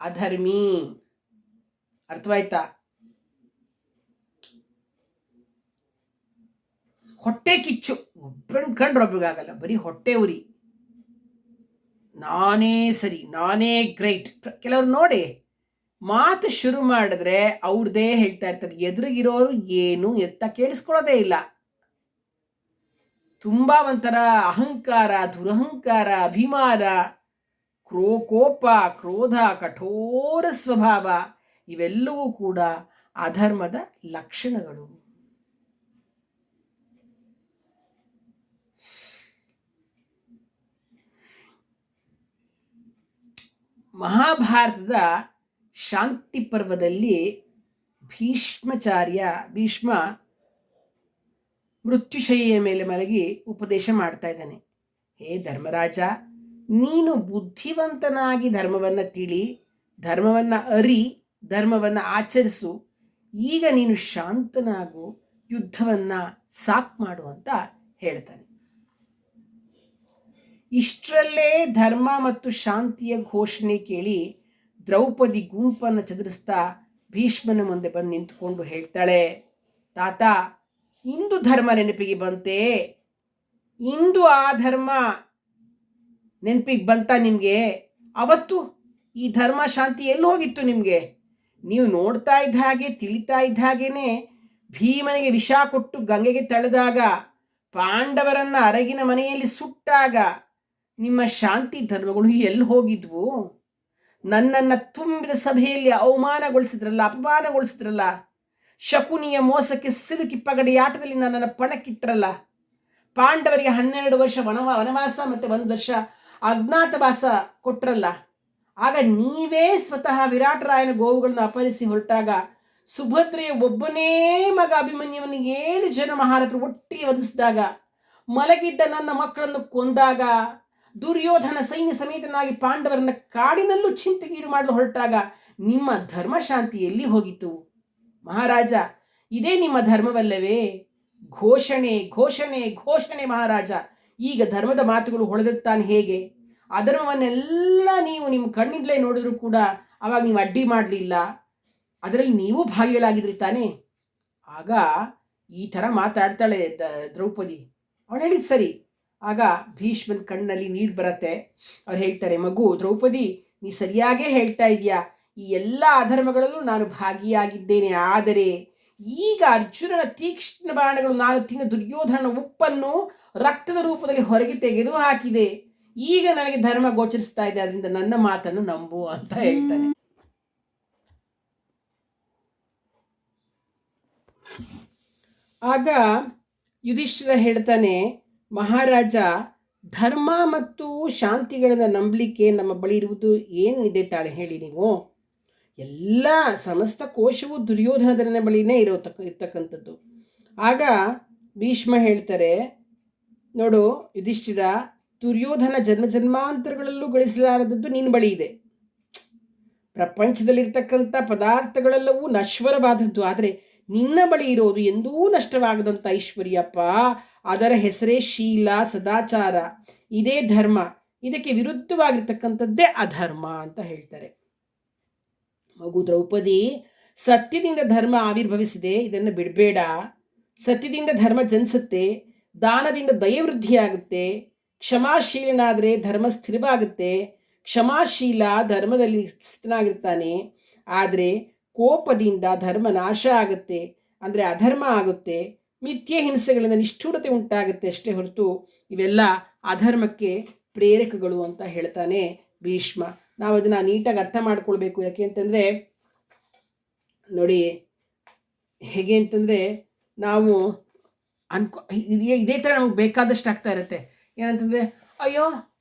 ಅಧರ್ಮಿ. ಅರ್ಥವಾಯ್ತಾ? ಹೊಟ್ಟೆ ಕಿಚ್ಚು. ಒಬ್ಬರನ್ನ ಕಂಡ್ರೆ ಒಬ್ರಿಗಾಗಲ್ಲ ಬರೀ ಹೊಟ್ಟೆ ಉರಿ. ನಾನೇ ಸರಿ, ನಾನೇ ಗ್ರೇಟ್. ಕೆಲವರು ನೋಡಿ, ಮಾತು ಶುರು ಮಾಡಿದ್ರೆ ಅವ್ರದ್ದೇ ಹೇಳ್ತಾ ಇರ್ತಾರೆ. ಎದುರಿಗಿರೋರು ಏನು ಎತ್ತ ಕೇಳಿಸ್ಕೊಳ್ಳೋದೇ ಇಲ್ಲ. ತುಂಬ ಒಂಥರ ಅಹಂಕಾರ, ದುರಹಂಕಾರ, ಅಭಿಮಾನ, ಕ್ರೋ ಕೋಪ, ಕ್ರೋಧ, ಕಠೋರ ಸ್ವಭಾವ ಇವೆಲ್ಲವೂ ಕೂಡ ಅಧರ್ಮದ ಲಕ್ಷಣಗಳು. ಮಹಾಭಾರತದ ಶಾಂತಿ ಪರ್ವದಲ್ಲಿ ಭೀಷ್ಮಾಚಾರ್ಯ, ಭೀಷ್ಮ ಮೃತ್ಯುಶಯ್ಯ ಮೇಲೆ ಮಲಗಿ ಉಪದೇಶ ಮಾಡ್ತಾ ಇದ್ದಾನೆ. ಹೇ ಧರ್ಮರಾಜ, ನೀನು ಬುದ್ಧಿವಂತನಾಗಿ ಧರ್ಮವನ್ನು ತಿಳಿ, ಧರ್ಮವನ್ನು ಅರಿ, ಧರ್ಮವನ್ನು ಆಚರಿಸು. ಈಗ ನೀನು ಶಾಂತನಾಗು, ಯುದ್ಧವನ್ನು ಸಾಕ್ ಮಾಡು ಅಂತ ಹೇಳ್ತಾನೆ. ಇಷ್ಟರಲ್ಲೇ ಧರ್ಮ ಮತ್ತು ಶಾಂತಿಯ ಘೋಷಣೆ ಕೇಳಿ ದ್ರೌಪದಿ ಗುಂಪನ್ನು ಚದುರಿಸ್ತಾ ಭೀಷ್ಮನ ಮುಂದೆ ಬಂದು ನಿಂತುಕೊಂಡು ಹೇಳ್ತಾಳೆ, ತಾತ ಇಂದು ಧರ್ಮ ನೆನಪಿಗೆ ಬಂತೆ. ಇಂದು ಆ ಧರ್ಮ ನೆನಪಿಗೆ ಬಂತ ನಿಮಗೆ? ಅವತ್ತು ಈ ಧರ್ಮ ಶಾಂತಿ ಎಲ್ಲಿ ಹೋಗಿತ್ತು ನಿಮಗೆ? ನೀವು ನೋಡ್ತಾ ಇದ್ದ ಹಾಗೆ, ತಿಳಿತಾ ಇದ್ದ ಹಾಗೇನೆ ಭೀಮನಿಗೆ ವಿಷ ಕೊಟ್ಟು ಗಂಗೆಗೆ ತಳೆದಾಗ ಪಾಂಡವರನ್ನ ಅರಗಿನ ಮನೆಯಲ್ಲಿ ಸುಟ್ಟಾಗ ನಿಮ್ಮ ಶಾಂತಿ ಧರ್ಮಗಳು ಎಲ್ಲಿ ಹೋಗಿದ್ವು? ನನ್ನನ್ನು ತುಂಬಿದ ಸಭೆಯಲ್ಲಿ ಅವಮಾನಗೊಳಿಸಿದ್ರಲ್ಲ, ಅಪಮಾನಗೊಳಿಸಿದ್ರಲ್ಲ ಶಕುನಿಯ ಮೋಸಕ್ಕೆ ಸಿಲುಕಿ ಪಗಡೆಯಾಟದಲ್ಲಿ ನನ್ನನ್ನು ಪಣಕ್ಕಿಟ್ಟರಲ್ಲ ಪಾಂಡವರಿಗೆ ಹನ್ನೆರಡು ವರ್ಷ ವನವಾ, ವನವಾಸ ಮತ್ತು ಒಂದು ವರ್ಷ ಅಜ್ಞಾತವಾಸ ಕೊಟ್ಟರಲ್ಲ ಆಗ ನೀವೇ ಸ್ವತಃ ವಿರಾಟರಾಯನ ಗೋವುಗಳನ್ನು ಅಪಹರಿಸಿ ಹೊರಟಾಗ ಸುಭದ್ರೆಯ ಒಬ್ಬನೇ ಮಗ ಅಭಿಮನ್ಯುವನ್ನು ಏಳು ಜನ ಮಹಾರಥರು ಒಟ್ಟಿಗೆ ವಧಿಸಿದಾಗ ಮಲಗಿದ್ದ ನನ್ನ ಮಕ್ಕಳನ್ನು ಕೊಂದಾಗ ದುರ್ಯೋಧನ ಸೈನ್ಯ ಸಮೇತನಾಗಿ ಪಾಂಡವರನ್ನ ಕಾಡಿನಲ್ಲೂ ಚಿಂತೆಗೀಡು ಮಾಡಲು ಹೊರಟಾಗ ನಿಮ್ಮ ಧರ್ಮಶಾಂತಿ ಎಲ್ಲಿ ಹೋಗಿತ್ತು ಮಹಾರಾಜ, ಇದೇ ನಿಮ್ಮ ಧರ್ಮವಲ್ಲವೇ? ಘೋಷಣೆ ಘೋಷಣೆ ಘೋಷಣೆ ಮಹಾರಾಜ. ಈಗ ಧರ್ಮದ ಮಾತುಗಳು ಹೊಳೆದಿರ್ತಾನೆ ಹೇಗೆ? ಅಧರ್ಮವನ್ನೆಲ್ಲ ನೀವು ನಿಮ್ಮ ಕಣ್ಣಿಂದಲೇ ನೋಡಿದ್ರು ಕೂಡ ಅವಾಗ ನೀವು ಅಡ್ಡಿ ಮಾಡಲಿಲ್ಲ. ಅದರಲ್ಲಿ ನೀವು ಭಾಗಿಗಳಾಗಿದ್ರಿ ತಾನೇ? ಆಗ ಈ ಥರ ಮಾತಾಡ್ತಾಳೆ ದ್ರೌಪದಿ. ಅವಳು ಹೇಳಿದ್ ಸರಿ. ಆಗ ಭೀಷ್ಮನ್ ಕಣ್ಣಲ್ಲಿ ನೀರು ಬರತ್ತೆ. ಅವ್ರು ಹೇಳ್ತಾರೆ, ಮಗು, ದ್ರೌಪದಿ, ನೀ ಸರಿಯಾಗೇ ಹೇಳ್ತಾ ಇದೆಯಾ ಈ ಎಲ್ಲ ಅಧರ್ಮಗಳಲ್ಲೂ ನಾನು ಭಾಗಿಯಾಗಿದ್ದೇನೆ. ಆದರೆ ಈಗ ಅರ್ಜುನನ ತೀಕ್ಷ್ಣ ಬಾಣಗಳು ನಾನು ತಿಂದ ದುರ್ಯೋಧನನ ಉಪ್ಪನ್ನು ರಕ್ತದ ರೂಪದಲ್ಲಿ ಹೊರಗೆ ತೆಗೆದು ಹಾಕಿದೆ. ಈಗ ನನಗೆ ಧರ್ಮ ಗೋಚರಿಸ್ತಾ ಇದೆ. ಅದರಿಂದ ನನ್ನ ಮಾತನ್ನು ನಂಬು ಅಂತ ಹೇಳ್ತಾನೆ. ಆಗ ಯುಧಿಷ್ಠಿರ ಹೇಳ್ತಾನೆ, ಮಹಾರಾಜ, ಧರ್ಮ ಮತ್ತು ಶಾಂತಿಗಳನ್ನು ನಂಬಲಿಕ್ಕೆ ನಮ್ಮ ಬಳಿ ಇರುವುದು ಏನಿದೆ ತಾಳೆ? ಹೇಳಿ ನೀವು. ಎಲ್ಲ ಸಮಸ್ತ ಕೋಶವು ದುರ್ಯೋಧನದನ ಬಳಿನೇ ಇರೋತಕ್ಕ ಇರ್ತಕ್ಕಂಥದ್ದು. ಆಗ ಭೀಷ್ಮ ಹೇಳ್ತಾರೆ, ನೋಡು ಯುಧಿಷ್ಠಿರ, ದುರ್ಯೋಧನ ಜನ್ಮ ಜನ್ಮಾಂತರಗಳಲ್ಲೂ ಗಳಿಸಲಾರದದ್ದು ನಿನ್ನ ಬಳಿ ಇದೆ. ಪ್ರಪಂಚದಲ್ಲಿರ್ತಕ್ಕಂಥ ಪದಾರ್ಥಗಳೆಲ್ಲವೂ ನಶ್ವರವಾದದ್ದು. ಆದರೆ ನಿನ್ನ ಬಳಿ ಇರೋದು ಎಂದೂ ನಷ್ಟವಾಗದಂಥ ಐಶ್ವರ್ಯಪ್ಪ. ಅದರ ಹೆಸರೇ ಶೀಲ, ಸದಾಚಾರ. ಇದೇ ಧರ್ಮ. ಇದಕ್ಕೆ ವಿರುದ್ಧವಾಗಿರ್ತಕ್ಕಂಥದ್ದೇ ಅಧರ್ಮ ಅಂತ ಹೇಳ್ತಾರೆ. ಮಗು ದ್ರೌಪದಿ, ಸತ್ಯದಿಂದ ಧರ್ಮ ಆವಿರ್ಭವಿಸಿದೆ, ಇದನ್ನು ಬಿಡಬೇಡ. ಸತ್ಯದಿಂದ ಧರ್ಮ ಜನಿಸುತ್ತೆ, ದಾನದಿಂದ ದಯವೃದ್ಧಿಯಾಗುತ್ತೆ, ಕ್ಷಮಾಶೀಲನಾದರೆ ಧರ್ಮ ಸ್ಥಿರವಾಗುತ್ತೆ, ಕ್ಷಮಾಶೀಲ ಧರ್ಮದಲ್ಲಿ ಸ್ಥಿತನಾಗಿರ್ತಾನೆ, ಆದರೆ ಕೋಪದಿಂದ ಧರ್ಮ ನಾಶ ಆಗುತ್ತೆ, ಅಂದರೆ ಅಧರ್ಮ ಆಗುತ್ತೆ, ಮಿಥ್ಯ ಹಿಂಸೆಗಳಿಂದ ನಿಷ್ಠುರತೆ ಉಂಟಾಗುತ್ತೆ ಅಷ್ಟೇ ಹೊರತು ಇವೆಲ್ಲ ಅಧರ್ಮಕ್ಕೆ ಪ್ರೇರಕಗಳು ಅಂತ ಹೇಳ್ತಾನೆ ಭೀಷ್ಮ. ನಾವು ಅದನ್ನು ನೀಟಾಗಿ ಅರ್ಥ ಮಾಡ್ಕೊಳ್ಬೇಕು. ಯಾಕೆ ಅಂತಂದರೆ, ನೋಡಿ, ಹೇಗೆ ಅಂತಂದರೆ, ನಾವು ಅನ್ಕೊ, ಇದೇ ಇದೇ ಥರ ನಮ್ಗೆ ಬೇಕಾದಷ್ಟು ಆಗ್ತಾ ಇರುತ್ತೆ. ಏನಂತಂದರೆ, ಅಯ್ಯೋ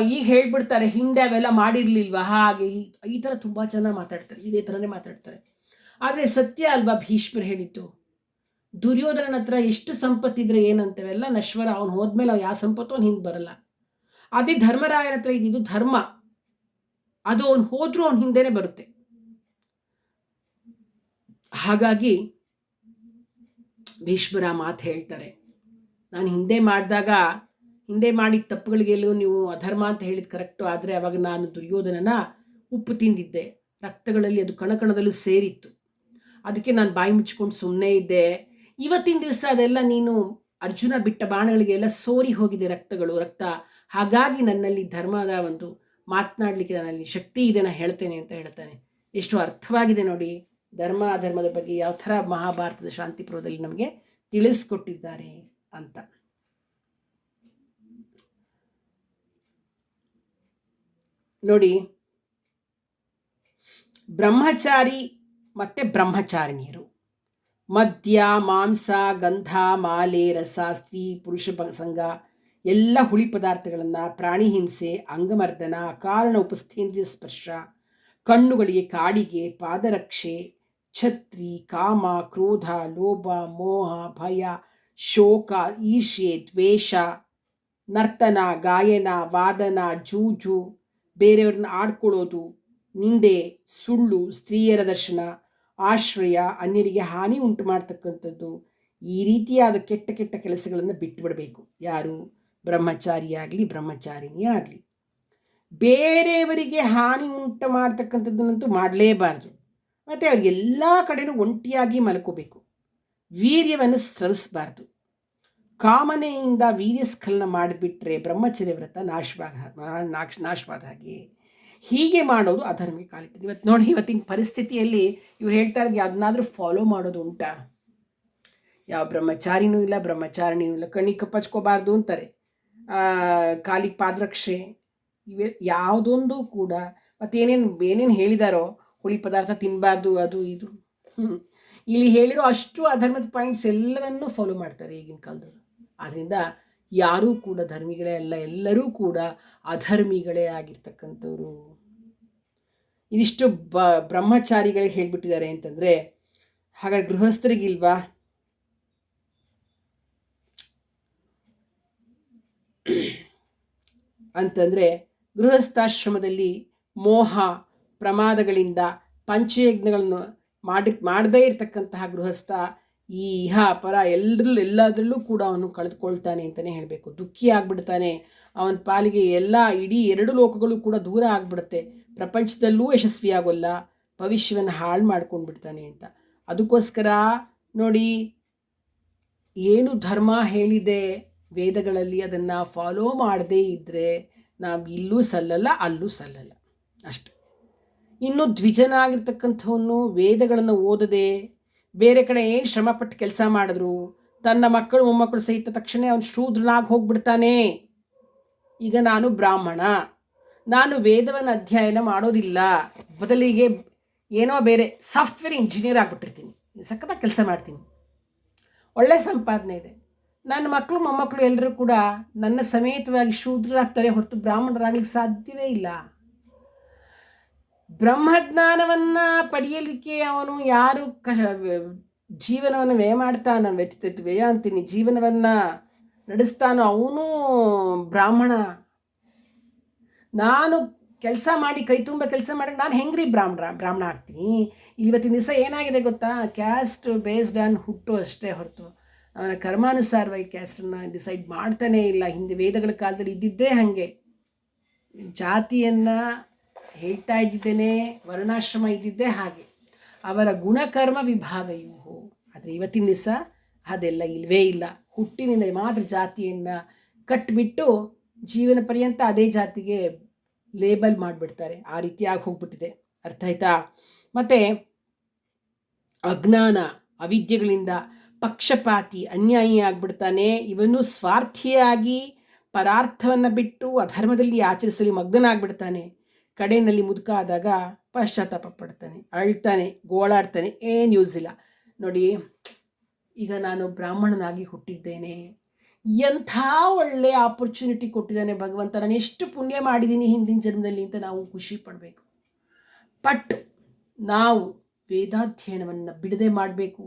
ಈಗ ಹೇಳ್ಬಿಡ್ತಾರೆ, ಹಿಂದೆ ಅವೆಲ್ಲ ಮಾಡಿರ್ಲಿಲ್ವಾ? ಹಾಗೆ, ಈ- ಥರ ತುಂಬ ಚೆನ್ನಾಗಿ ಮಾತಾಡ್ತಾರೆ, ಇದೇ ಥರನೇ ಮಾತಾಡ್ತಾರೆ. ಆದರೆ ಸತ್ಯ ಅಲ್ವಾ ಭೀಷ್ಮರು ಹೇಳಿದ್ದು? ದುರ್ಯೋಧನ ಹತ್ರ ಎಷ್ಟು ಸಂಪತ್ತಿದ್ರೆ ಏನಂತವೆಲ್ಲ ನಶ್ವರ, ಅವನು ಹೋದ್ಮೇಲೆ ಅವ್ನು ಯಾವ ಸಂಪತ್ತು ಅವ್ನು ಹಿಂದೆ ಬರಲ್ಲ. ಅದೇ ಧರ್ಮರಾಯರ ಹತ್ರ ಇದ್ದಿದ್ದು ಧರ್ಮ. ಅದು ಅವನು ಹೋದ್ರೂ ಅವನ ಹಿಂದೆನೆ ಬರುತ್ತೆ. ಹಾಗಾಗಿ ಭೀಷ್ಮರ ಮಾತು ಹೇಳ್ತಾರೆ. ನಾನು ಹಿಂದೆ ಮಾಡಿದಾಗ, ಹಿಂದೆ ಮಾಡಿದ ತಪ್ಪುಗಳಿಗೆಲ್ಲೂ ನೀವು ಅಧರ್ಮ ಅಂತ ಹೇಳಿದ ಕರೆಕ್ಟು ಆದರೆ ಅವಾಗ ನಾನು ದುರ್ಯೋಧನನ ಉಪ್ಪು ತಿಂದಿದ್ದೆ. ರಕ್ತಗಳಲ್ಲಿ ಅದು ಕಣಕಣದಲ್ಲೂ ಸೇರಿತ್ತು. ಅದಕ್ಕೆ ನಾನು ಬಾಯಿ ಮುಚ್ಕೊಂಡು ಸುಮ್ಮನೆ ಇದ್ದೆ. ಇವತ್ತಿನ ದಿವಸ ಅದೆಲ್ಲ ನೀನು ಅರ್ಜುನ ಬಿಟ್ಟ ಬಾಣಗಳಿಗೆಲ್ಲ ಸೋರಿ ಹೋಗಿದೆ ರಕ್ತಗಳು, ರಕ್ತ. ಹಾಗಾಗಿ ನನ್ನಲ್ಲಿ ಧರ್ಮದ ಒಂದು ಮಾತನಾಡಲಿಕ್ಕೆ ನನ್ನಲ್ಲಿ ಶಕ್ತಿ ಇದೆ ನಾನು ಹೇಳ್ತೇನೆ ಅಂತ ಹೇಳ್ತಾನೆ. ಎಷ್ಟು ಅರ್ಥವಾಗಿದೆ ನೋಡಿ, ಧರ್ಮ ಅಧರ್ಮದ ಬಗ್ಗೆ ಯಾವ ಥರ ಮಹಾಭಾರತದ ಶಾಂತಿಪುರದಲ್ಲಿ ನಮಗೆ ತಿಳಿಸ್ಕೊಟ್ಟಿದ್ದಾರೆ ಅಂತ. ನೋಡಿ, ಬ್ರಹ್ಮಚಾರಿ ಮತ್ತೆ ಬ್ರಹ್ಮಚಾರಿಣಿಯರು. ಮದ್ಯ, ಮಾಂಸ, ಗಂಧ, ಮಾಲೆ, ರಸ, ಸ್ತ್ರೀ, ಪುರುಷ ಸಂಘ ಎಲ್ಲ ಹುಳಿ ಪದಾರ್ಥಗಳನ್ನು, ಪ್ರಾಣಿ ಹಿಂಸೆ, ಅಂಗಮರ್ದನ, ಕಾರಣ ಉಪಸ್ಥೇಂದ್ರಿಯ ಸ್ಪರ್ಶ, ಕಣ್ಣುಗಳಿಗೆ ಕಾಡಿಗೆ, ಪಾದರಕ್ಷೆ, ಛತ್ರಿ, ಕಾಮ, ಕ್ರೋಧ, ಲೋಭ, ಮೋಹ, ಭಯ, ಶೋಕ ಈರ್ಷೆ ದ್ವೇಷ, ನರ್ತನ, ಗಾಯನ, ವಾದನ, ಜೂಜು, ಬೇರೆಯವ್ರನ್ನ ಆಡ್ಕೊಳ್ಳೋದು, ನಿಂದೆ, ಸುಳ್ಳು, ಸ್ತ್ರೀಯರ ದರ್ಶನ, ಆಶ್ರಯ, ಅನ್ಯರಿಗೆ ಹಾನಿ ಉಂಟು ಮಾಡ್ತಕ್ಕಂಥದ್ದು, ಈ ರೀತಿಯಾದ ಕೆಟ್ಟ ಕೆಟ್ಟ ಕೆಲಸಗಳನ್ನು ಬಿಟ್ಟುಬಿಡಬೇಕು ಯಾರು? ಬ್ರಹ್ಮಚಾರಿಯಾಗಲಿ ಬ್ರಹ್ಮಚಾರಿಣಿಯೇ ಆಗಲಿ ಬೇರೆಯವರಿಗೆ ಹಾನಿ ಉಂಟು ಮಾಡ್ತಕ್ಕಂಥದ್ದನ್ನಂತೂ ಮಾಡಲೇಬಾರ್ದು. ಮತ್ತು ಅವ್ರಿಗೆಲ್ಲ ಕಡೆನೂ ಒಂಟಿಯಾಗಿ ಮಲ್ಕೋಬೇಕು. ವೀರ್ಯವನ್ನು ಸ್ರವಿಸಬಾರ್ದು. ಕಾಮನೆಯಿಂದ ವೀರ್ಯಸ್ಖಲನ ಮಾಡಿಬಿಟ್ರೆ ಬ್ರಹ್ಮಚರ್ಯ ವ್ರತ ನಾಶವಾಗ ನಾಶ, ನಾಶವಾದ ಹಾಗೆ. ಹೀಗೆ ಮಾಡೋದು ಅಧರ್ಮಿಕ ಕಾಲಿಟ್ಟಿದೆ ಇವತ್ತು ನೋಡಿ, ಇವತ್ತಿನ ಪರಿಸ್ಥಿತಿಯಲ್ಲಿ ಇವ್ರು ಹೇಳ್ತಾ ಇರೋದು ಫಾಲೋ ಮಾಡೋದು ಉಂಟಾ? ಯಾವ ಬ್ರಹ್ಮಚಾರಿನೂ ಇಲ್ಲ ಬ್ರಹ್ಮಚಾರಿಣಿಯೂ ಇಲ್ಲ. ಕಣ್ಣಿ ಕಪ್ಪಚ್ಕೋಬಾರ್ದು ಅಂತಾರೆ. ಕಾಲಿಗೆ ಪಾದರಕ್ಷೆ, ಇವೆ ಯಾವುದೊಂದು ಕೂಡ ಮತ್ತೇನೇನು ಏನೇನು ಹೇಳಿದಾರೋ, ಹುಳಿ ಪದಾರ್ಥ ತಿನ್ನಬಾರ್ದು ಅದು ಇದು. ಇಲ್ಲಿ ಹೇಳಿರೋ ಅಷ್ಟು ಅಧರ್ಮದ ಪಾಯಿಂಟ್ಸ್ ಎಲ್ಲವನ್ನೂ ಫಾಲೋ ಮಾಡ್ತಾರೆ ಈಗಿನ ಕಾಲದವರು. ಆದ್ದರಿಂದ ಯಾರೂ ಕೂಡ ಧರ್ಮಿಗಳೇ ಅಲ್ಲ, ಎಲ್ಲರೂ ಕೂಡ ಅಧರ್ಮಿಗಳೇ ಆಗಿರ್ತಕ್ಕಂಥವ್ರು. ಇದಿಷ್ಟು ಬ ಬ್ರಹ್ಮಚಾರಿಗಳಿಗೆ ಹೇಳ್ಬಿಟ್ಟಿದ್ದಾರೆ ಅಂತಂದರೆ, ಹಾಗಾದ್ರೆ ಗೃಹಸ್ಥರಿಗಿಲ್ವಾ? ಅಂತಂದರೆ ಗೃಹಸ್ಥಾಶ್ರಮದಲ್ಲಿ ಮೋಹ, ಪ್ರಮಾದಗಳಿಂದ ಪಂಚಯಜ್ಞಗಳನ್ನು ಮಾಡಿ, ಮಾಡದೇ ಇರತಕ್ಕಂತಹ ಗೃಹಸ್ಥ ಈ ಇಹ ಪರ ಎಲ್ಲರಲ್ಲೂ ಎಲ್ಲದರಲ್ಲೂ ಕೂಡ ಅವನು ಕಳೆದುಕೊಳ್ತಾನೆ ಅಂತಲೇ ಹೇಳಬೇಕು. ದುಃಖಿ ಆಗ್ಬಿಡ್ತಾನೆ. ಅವನ ಪಾಲಿಗೆ ಎಲ್ಲ ಇಡೀ ಎರಡು ಲೋಕಗಳು ಕೂಡ ದೂರ ಆಗ್ಬಿಡುತ್ತೆ. ಪ್ರಪಂಚದಲ್ಲೂ ಯಶಸ್ವಿಯಾಗೋಲ್ಲ ಭವಿಷ್ಯವನ್ನು ಹಾಳು ಮಾಡ್ಕೊಂಡು ಬಿಡ್ತಾನೆ ಅಂತ. ಅದಕ್ಕೋಸ್ಕರ ನೋಡಿ, ಏನು ಧರ್ಮ ಹೇಳಿದೆ? ವೇದಗಳಲ್ಲಿ ಅದನ್ನು ಫಾಲೋ ಮಾಡದೇ ಇದ್ದರೆ ನಾವು ಇಲ್ಲೂ ಸಲ್ಲಲ್ಲ, ಅಲ್ಲೂ ಸಲ್ಲಲ್ಲ. ಅಷ್ಟು. ಇನ್ನು ದ್ವಿಜನಾಗಿರ್ತಕ್ಕಂಥವನು ವೇದಗಳನ್ನು ಓದದೆ ಬೇರೆ ಕಡೆ ಏನು ಶ್ರಮಪಟ್ಟು ಕೆಲಸ ಮಾಡಿದ್ರು, ತನ್ನ ಮಕ್ಕಳು ಮೊಮ್ಮಕ್ಕಳು ಸಹಿತ ತಕ್ಷಣ ಅವನು ಶೂದ್ರನಾಗಿ ಹೋಗ್ಬಿಡ್ತಾನೆ. ಈಗ ನಾನು ಬ್ರಾಹ್ಮಣ. ನಾನು ವೇದವನ್ನು ಅಧ್ಯಯನ ಮಾಡೋದಿಲ್ಲ. ಬದಲಿಗೆ ಏನೋ ಬೇರೆ ಸಾಫ್ಟ್ವೇರ್ ಇಂಜಿನಿಯರ್ ಆಗಿಬಿಟ್ಟಿರ್ತೀನಿ. ಸಖತ್ತಾಗಿ ಕೆಲಸ ಮಾಡ್ತೀನಿ. ಒಳ್ಳೆ ಸಂಪಾದನೆ ಇದೆ. ನನ್ನ ಮಕ್ಕಳು ಮೊಮ್ಮಕ್ಕಳು ಎಲ್ಲರೂ ಕೂಡ ನನ್ನ ಸಮೇತವಾಗಿ ಶೂದ್ರರಾಗ್ತಾರೆ ಹೊರತು ಬ್ರಾಹ್ಮಣರಾಗ್ಲಿಕ್ಕೆ ಸಾಧ್ಯವೇ ಇಲ್ಲ. ಬ್ರಹ್ಮಜ್ಞಾನವನ್ನು ಪಡೆಯಲಿಕ್ಕೆ ಅವನು ಯಾರು ಕ, ಜೀವನವನ್ನು ವ್ಯಯ ಮಾಡ್ತಾನ ವ್ಯತಿತ ವ್ಯಯ ಅಂತೀನಿ. ಜೀವನವನ್ನು ನಡೆಸ್ತಾನೋ ಅವನು ಬ್ರಾಹ್ಮಣ. ನಾನು ಕೆಲಸ ಮಾಡಿ, ಕೈ ತುಂಬ ಕೆಲಸ ಮಾಡಿ, ನಾನು ಹೆಂಗ್ರಿ ಬ್ರಾಹ್ಮಣ ಬ್ರಾಹ್ಮಣ ಆಗ್ತೀನಿ? ಇವತ್ತಿನ ದಿವಸ ಏನಾಗಿದೆ ಗೊತ್ತಾ? ಕ್ಯಾಸ್ಟ್ ಬೇಸ್ಡ್ ಆನ್ ಹುಟ್ಟು ಅಷ್ಟೇ ಹೊರತು. ಅವನ ಕರ್ಮಾನುಸಾರವಾಗಿ ಕ್ಯಾಸ್ಟನ್ನು ಡಿಸೈಡ್ ಮಾಡ್ತಾನೇ ಇಲ್ಲ. ಹಿಂದೆ ವೇದಗಳ ಕಾಲದಲ್ಲಿ ಇದ್ದಿದ್ದೇ ಹಾಗೆ. ಜಾತಿಯನ್ನು ಹೇಳ್ತಾ ಇದ್ದಿದ್ದೇನೆ, ವರ್ಣಾಶ್ರಮ ಇದ್ದಿದ್ದೇ ಹಾಗೆ. ಅವರ ಗುಣಕರ್ಮ ವಿಭಾಗ ಇವು ಆದರೆ ಇವತ್ತಿನ ದಿವಸ ಅದೆಲ್ಲ ಇಲ್ಲವೇ ಇಲ್ಲ. ಹುಟ್ಟಿನಿಂದ ಮಾತ್ರ ಜಾತಿಯನ್ನು ಕಟ್ಬಿಟ್ಟು ಜೀವನ ಪರ್ಯಂತ ಅದೇ ಜಾತಿಗೆ ಲೇಬಲ್ ಮಾಡಿಬಿಡ್ತಾರೆ. ಆ ರೀತಿಯಾಗಿ ಹೋಗ್ಬಿಟ್ಟಿದೆ. ಅರ್ಥ ಆಯ್ತಾ? ಮತ್ತು ಅಜ್ಞಾನ, ಅವಿದ್ಯೆಗಳಿಂದ ಪಕ್ಷಪಾತಿ, ಅನ್ಯಾಯಿ ಆಗ್ಬಿಡ್ತಾನೆ. ಇವನು ಸ್ವಾರ್ಥಿಯಾಗಿ ಪದಾರ್ಥವನ್ನು ಬಿಟ್ಟು ಅಧರ್ಮದಲ್ಲಿ ಆಚರಿಸಲಿ ಮಗ್ನನಾಗ್ಬಿಡ್ತಾನೆ. ಕಡೆಯಲ್ಲಿ ಮುದುಕಾದಾಗ ಪಶ್ಚಾತ್ತಾಪ ಪಡ್ತಾನೆ, ಅಳ್ತಾನೆ, ಗೋಳಾಡ್ತಾನೆ. ಏನು ಯೂಸ್ ಇಲ್ಲ ನೋಡಿ, ಈಗ ನಾನು ಬ್ರಾಹ್ಮಣನಾಗಿ ಹುಟ್ಟಿದ್ದೇನೆ. ಎಂಥ ಒಳ್ಳೆ ಆಪರ್ಚುನಿಟಿ ಕೊಟ್ಟಿದ್ದಾನೆ ಭಗವಂತ. ನಾನು ಎಷ್ಟು ಪುಣ್ಯ ಮಾಡಿದ್ದೀನಿ ಹಿಂದಿನ ಜನ್ಮದಲ್ಲಿ ಅಂತ ನಾವು ಖುಷಿ ಪಡಬೇಕು. ಬಟ್ ನಾವು ವೇದಾಧ್ಯಯನವನ್ನು ಬಿಡದೆ ಮಾಡಬೇಕು.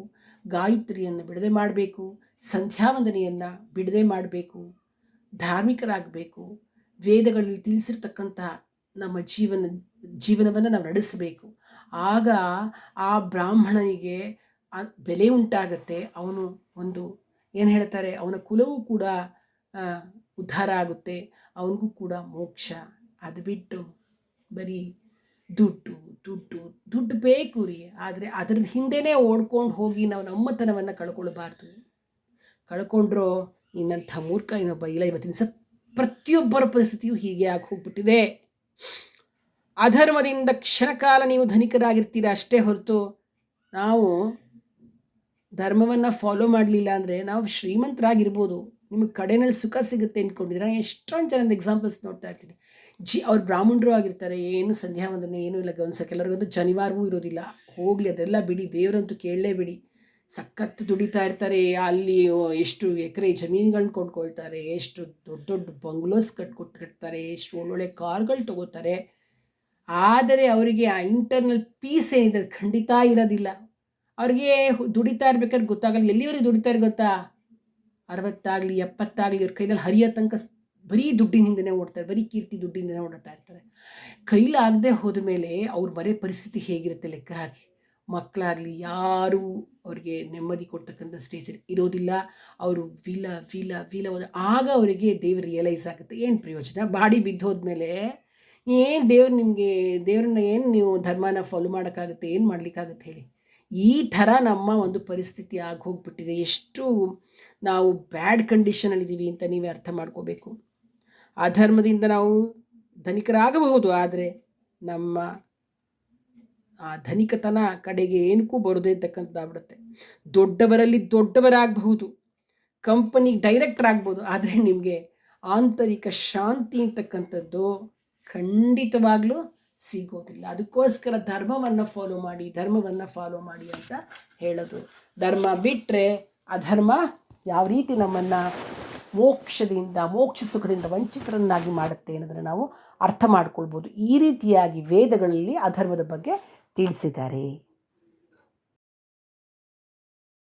ಗಾಯತ್ರಿಯನ್ನು ಬಿಡದೆ ಮಾಡಬೇಕು, ಸಂಧ್ಯಾವಂದನೆಯನ್ನು ಬಿಡದೆ ಮಾಡಬೇಕು, ಧಾರ್ಮಿಕರಾಗಬೇಕು, ವೇದಗಳಲ್ಲಿ ತಿಳಿಸಿರ್ತಕ್ಕಂತಹ ನಮ್ಮ ಜೀವನ, ಜೀವನವನ್ನು ನಾವು ನಡೆಸಬೇಕು. ಆಗ ಆ ಬ್ರಾಹ್ಮಣನಿಗೆ ಬೆಲೆ ಉಂಟಾಗತ್ತೆ. ಅವನು ಒಂದು ಏನು ಹೇಳ್ತಾರೆ, ಅವನ ಕುಲವೂ ಕೂಡ ಉದ್ಧಾರ ಆಗುತ್ತೆ. ಅವನಿಗೂ ಕೂಡ ಮೋಕ್ಷ. ಅದು ಬಿಟ್ಟು ಬರೀ ದುಡ್ಡು ದುಡ್ಡು ದುಡ್ಡು ಬೇಕು ರೀ. ಆದರೆ ಅದ್ರ ಹಿಂದೆನೇ ಓಡ್ಕೊಂಡು ಹೋಗಿ ನಾವು ನಮ್ಮತನವನ್ನು ಕಳ್ಕೊಳ್ಬಾರ್ದು. ಕಳ್ಕೊಂಡ್ರೋ ಇನ್ನಂಥ ಮೂರ್ಖ ಇನ್ನೊಬ್ಬ ಇಲ್ಲ. ಇವತ್ತಿನ ಸ, ಪ್ರತಿಯೊಬ್ಬರ ಪರಿಸ್ಥಿತಿಯು ಹೀಗೆ ಆಗಿ ಹೋಗ್ಬಿಟ್ಟಿದೆ. ಅಧರ್ಮದಿಂದ ಕ್ಷಣಕಾಲ ನೀವು ಧನಿಕರಾಗಿರ್ತೀರ ಅಷ್ಟೇ ಹೊರತು ನಾವು ಧರ್ಮವನ್ನು ಫಾಲೋ ಮಾಡಲಿಲ್ಲ ಅಂದರೆ ನಾವು ಶ್ರೀಮಂತರಾಗಿರ್ಬೋದು. ನಿಮಗೆ ಕಡೆನಲ್ಲಿ ಸುಖ ಸಿಗುತ್ತೆ ಅಂದ್ಕೊಂಡಿದ್ರೆ ನಾನು ಎಷ್ಟೊಂದು ಜನದ ಎಕ್ಸಾಂಪಲ್ಸ್ ನೋಡ್ತಾ ಇರ್ತೀನಿ. ಜಿ ಅವ್ರು ಬ್ರಾಹ್ಮಣರು ಆಗಿರ್ತಾರೆ, ಏನು ಸಂಧ್ಯಾ ವಂದನೆ, ಏನೂ ಇಲ್ಲ ಗಮನಿಸ ಕೆಲವ್ರಿಗಂತೂ ಜನಿವಾರವೂ ಇರೋದಿಲ್ಲ. ಹೋಗಲಿ, ಅದೆಲ್ಲ ಬಿಡಿ, ದೇವರಂತೂ ಕೇಳಲೇಬೇಡಿ ಸಖತ್ತು ದುಡಿತಾ ಇರ್ತಾರೆ, ಅಲ್ಲಿ ಎಷ್ಟು ಎಕರೆ ಜಮೀನುಗಳನ್ನ ಕೊಂಡ್ಕೊಳ್ತಾರೆ, ಎಷ್ಟು ದೊಡ್ಡ ದೊಡ್ಡ ಬಂಗ್ಲೋಸ್ ಕಟ್ಕೊಟ್ ಕಟ್ತಾರೆ ಎಷ್ಟು ಒಳ್ಳೊಳ್ಳೆ ಕಾರ್ಗಳು ತಗೋತಾರೆ. ಆದರೆ ಅವರಿಗೆ ಆ ಇಂಟರ್ನಲ್ ಪೀಸ್ ಏನಿದೆ ಖಂಡಿತ ಇರೋದಿಲ್ಲ. ಅವ್ರಿಗೆ ದುಡಿತಾ ಇರ್ಬೇಕಾದ್ರೆ ಗೊತ್ತಾಗಲ್ಲ, ಎಲ್ಲಿವರೆಗೆ ದುಡಿತಾರೆ ಗೊತ್ತಾ? ಅರವತ್ತಾಗಲಿ, ಎಪ್ಪತ್ತಾಗಲಿ ಅವ್ರ ಕೈನಲ್ಲಿ ಹರಿಯೋ ತನಕ ಬರೀ ದುಡ್ಡಿನ ಹಿಂದೆನೇ ಓಡ್ತಾರೆ, ಬರೀ ಕೀರ್ತಿ ದುಡ್ಡಿಂದನೇ ಓಡಾಡ್ತಾ ಇರ್ತಾರೆ. ಕೈಲಾಗದೆ ಹೋದ ಮೇಲೆ ಅವ್ರ ಮರೆ ಪರಿಸ್ಥಿತಿ ಹೇಗಿರುತ್ತೆ ಲೆಕ್ಕ ಹಾಕಿ. ಮಕ್ಕಳಾಗಲಿ ಯಾರೂ ಅವ್ರಿಗೆ ನೆಮ್ಮದಿ ಕೊಡ್ತಕ್ಕಂಥ ಸ್ಟೇಜಲ್ಲಿ ಇರೋದಿಲ್ಲ. ಅವರು ವಿಲ ವಿಲ ವಿಲ ಆಗ ಅವರಿಗೆ ದೇವ್ರು ರಿಯಲೈಸ್ ಆಗುತ್ತೆ, ಏನು ಪ್ರಯೋಜನ? ಬಾಡಿ ಬಿದ್ದೋದ್ಮೇಲೆ ಏನು ದೇವ್ರು ನಿಮಗೆ, ದೇವ್ರನ್ನ ಏನು ನೀವು ಧರ್ಮನ ಫಾಲೋ ಮಾಡೋಕ್ಕಾಗುತ್ತೆ, ಏನು ಮಾಡಲಿಕ್ಕಾಗುತ್ತೆ ಹೇಳಿ. ಈ ಥರ ನಮ್ಮ ಒಂದು ಪರಿಸ್ಥಿತಿ ಆಗಿ ಹೋಗ್ಬಿಟ್ಟಿದೆ. ಎಷ್ಟು ನಾವು ಬ್ಯಾಡ್ ಕಂಡೀಷನಲ್ಲಿದ್ದೀವಿ ಅಂತ ನೀವೇ ಅರ್ಥ ಮಾಡ್ಕೋಬೇಕು. ಅಧರ್ಮದಿಂದ ನಾವು ಧನಿಕರಾಗಬಹುದು, ಆದರೆ ನಮ್ಮ ಆ ಧನಿಕತನ ಕಡೆಗೆ ಏನಕ್ಕೂ ಬರದೇ ಇರ್ತಕ್ಕಂಥದ್ದಾಗ್ಬಿಡುತ್ತೆ ದೊಡ್ಡವರಲ್ಲಿ ದೊಡ್ಡವರಾಗಬಹುದು ಕಂಪನಿ ಡೈರೆಕ್ಟರ್ ಆಗ್ಬೋದು ಆದರೆ ನಿಮಗೆ ಆಂತರಿಕ ಶಾಂತಿ ಅಂತಕ್ಕಂಥದ್ದು ಖಂಡಿತವಾಗ್ಲೂ ಸಿಗೋದಿಲ್ಲ. ಅದಕ್ಕೋಸ್ಕರ ಧರ್ಮವನ್ನು ಫಾಲೋ ಮಾಡಿ, ಧರ್ಮವನ್ನು ಫಾಲೋ ಮಾಡಿ ಅಂತ ಹೇಳೋದು. ಧರ್ಮ ಬಿಟ್ಟರೆ ಅಧರ್ಮ ಯಾವ ರೀತಿ ನಮ್ಮನ್ನು ಮೋಕ್ಷದಿಂದ, ಮೋಕ್ಷ ಸುಖದಿಂದ ವಂಚಿತರನ್ನಾಗಿ ಮಾಡುತ್ತೆ ಅನ್ನೋದನ್ನು ನಾವು ಅರ್ಥ ಮಾಡ್ಕೊಳ್ಬೋದು. ಈ ರೀತಿಯಾಗಿ ವೇದಗಳಲ್ಲಿ ಅಧರ್ಮದ ಬಗ್ಗೆ ತಿಳಿಸಿದ್ದಾರೆ.